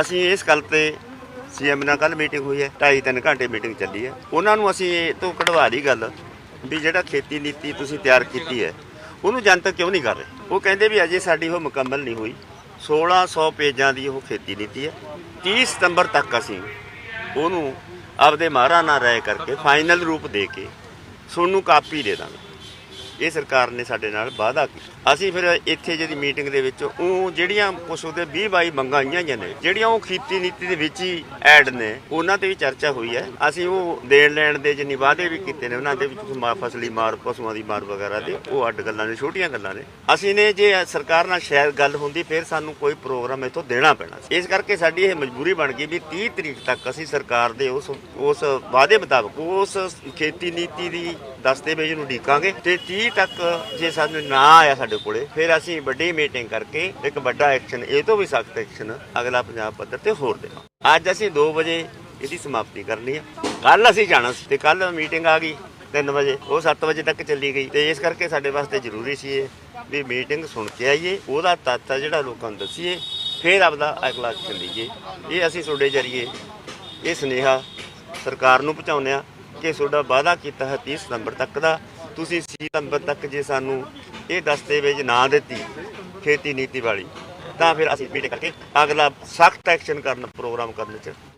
ਅਸੀਂ ਇਸ ਗੱਲ ਤੇ ਸੀਐਮ ਨਾਲ ਕੱਲ ਮੀਟਿੰਗ ਹੋਈ ਹੈ 2.5 ਘੰਟੇ ਮੀਟਿੰਗ ਚੱਲੀ ਹੈ। ਉਹਨਾਂ ਨੂੰ ਅਸੀਂ ਇਹ ਤੋਂ ਕਢਵਾ ਲਈ ਗੱਲ ਵੀ ਜਿਹੜਾ ਖੇਤੀ ਨੀਤੀ ਤੁਸੀਂ ਤਿਆਰ ਕੀਤੀ ਹੈ, ਉਹਨੂੰ ਜਨਤਕ ਕਿਉਂ ਨਹੀਂ ਕਰ ਰਹੇ? ਉਹ ਕਹਿੰਦੇ ਵੀ ਅਜੇ ਸਾਡੀ ਉਹ ਮੁਕੰਮਲ ਨਹੀਂ ਹੋਈ। 1600 ਪੇਜਾਂ ਦੀ ਉਹ ਖੇਤੀ ਨੀਤੀ ਹੈ। 30 ਸਤੰਬਰ ਤੱਕ ਅਸੀਂ ਉਹਨੂੰ ਆਪਦੇ ਮਾਹਰਾਂ ਨਾਲ ਰਾਏ ਕਰਕੇ ਫਾਈਨਲ ਰੂਪ ਦੇ ਕੇ ਤੁਹਾਨੂੰ ਕਾਪੀ ਦੇ ਦਾਂਗੇ। ਇਹ ਸਰਕਾਰ ਨੇ ਸਾਡੇ ਨਾਲ ਵਾਅਦਾ ਕੀਤਾ। ਅਸੀਂ ਫਿਰ ਇੱਥੇ ਜਿਹੜੀ ਮੀਟਿੰਗ ਦੇ ਵਿੱਚ ਉਹ ਜਿਹੜੀਆਂ ਕੁਛ ਉਹਦੇ 20 22 ਮੰਗਾਂ ਆਈਆਂ ਹੋਈਆਂ ਨੇ, ਜਿਹੜੀਆਂ ਉਹ ਖੇਤੀ ਨੀਤੀ ਦੇ ਵਿੱਚ ਹੀ ਐਡ ਨੇ, ਉਹਨਾਂ ਤੇ ਵੀ ਚਰਚਾ ਹੋਈ ਹੈ। ਅਸੀਂ ਉਹ ਦੇਣ ਲੈਣ ਦੇ ਜਿੰਨੀ ਵਾਅਦੇ ਵੀ ਕੀਤੇ ਨੇ, ਉਹਨਾਂ ਦੇ ਵਿੱਚ ਕੁਛ ਮਾ- ਫਸਲੀ ਮਾਰ, ਪਸ਼ੂਆਂ ਦੀ ਮਾਰ ਵਗੈਰਾ ਦੇ, ਉਹ ਅੱਡ ਗੱਲਾਂ ਨੇ, ਛੋਟੀਆਂ ਗੱਲਾਂ ਨੇ। ਅਸੀਂ ਨੇ ਜੇ ਸਰਕਾਰ ਨਾਲ ਸ਼ਾਇਦ ਗੱਲ ਹੁੰਦੀ, ਫਿਰ ਸਾਨੂੰ ਕੋਈ ਪ੍ਰੋਗਰਾਮ ਇਥੋਂ ਦੇਣਾ ਪੈਣਾ ਇਸ ਕਰਕੇ ਸਾਡੀ ਇਹ ਮਜਬੂਰੀ ਬਣ ਗਈ ਵੀ 30 ਤਰੀਕ ਤੱਕ ਅਸੀਂ ਸਰਕਾਰ ਦੇ ਉਸ ਉਸ ਵਾਅਦੇ ਮੁਤਾਬਕ, ਉਸ ਖੇਤੀ ਨੀਤੀ ਦੀ ਦਸਤਾਵੇਜ਼ ਨੂੰ ਢੀਕਾਂਗੇ ਤੇ 30 ਤੱਕ ਜੇ ਸਾਨੂੰ ਨਾ ਆਇਆ ਸਾਡੇ ਕੋਲੇ, ਫਿਰ ਅਸੀਂ ਵੱਡੀ ਮੀਟਿੰਗ ਕਰਕੇ ਇੱਕ ਵੱਡਾ ਐਕਸ਼ਨ, ਇਹ ਤੋਂ ਵੀ ਸਖਤ ਐਕਸ਼ਨ ਅਗਲਾ ਪੰਜਾਬ ਪੱਧਰ ਤੇ ਹੋਰ ਦੇਵਾਂ ਅੱਜ ਅਸੀਂ 2 ਵਜੇ ਇਹਦੀ ਸਮਾਪਤੀ ਕਰਨੀ ਆ। ਕੱਲ ਅਸੀਂ ਜਾਣਾ ਸੀ ਤੇ ਕੱਲ ਮੀਟਿੰਗ ਆ ਗਈ 3 ਵਜੇ, ਉਹ 7 ਵਜੇ ਤੱਕ ਚੱਲੀ ਗਈ। ਤੇ ਇਸ ਕਰਕੇ ਸਾਡੇ ਵਾਸਤੇ ਜ਼ਰੂਰੀ ਸੀ ਇਹ ਵੀ ਮੀਟਿੰਗ ਸੁਣ ਕੇ ਆਈਏ, ਉਹਦਾ ਤੱਤ ਜਿਹੜਾ ਲੋਕਾਂ ਨੂੰ ਦੱਸੀਏ, ਫਿਰ ਆਪਦਾ ਅਗਲਾ ਚੱਲੀਏ ਇਹ ਅਸੀਂ ਤੁਹਾਡੇ ਜਰੀਏ ਇਹ ਸੁਨੇਹਾ ਸਰਕਾਰ ਨੂੰ ਪਹੁੰਚਾਉਂਦੇ ਆ ਕਿ ਤੁਹਾਡਾ ਵਾਅਦਾ ਕੀਤਾ ਹੈ 30 ਸਤੰਬਰ ਤੱਕ ਦਾ। ਤੁਸੀਂ 30 ਸਤੰਬਰ ਤੱਕ ਜੇ ਸਾਨੂੰ ਇਹ ਦਸਤਾਵੇਜ਼ ਨਾ ਦਿੱਤੀ ਖੇਤੀ ਨੀਤੀ ਵਾਲੀ, ਤਾਂ ਫਿਰ ਅਸੀਂ ਮੀਟਿੰਗ ਕਰਕੇ ਅਗਲਾ ਸਖਤ ਐਕਸ਼ਨ ਕਰਨ ਪ੍ਰੋਗਰਾਮ ਕਰਨ ਚ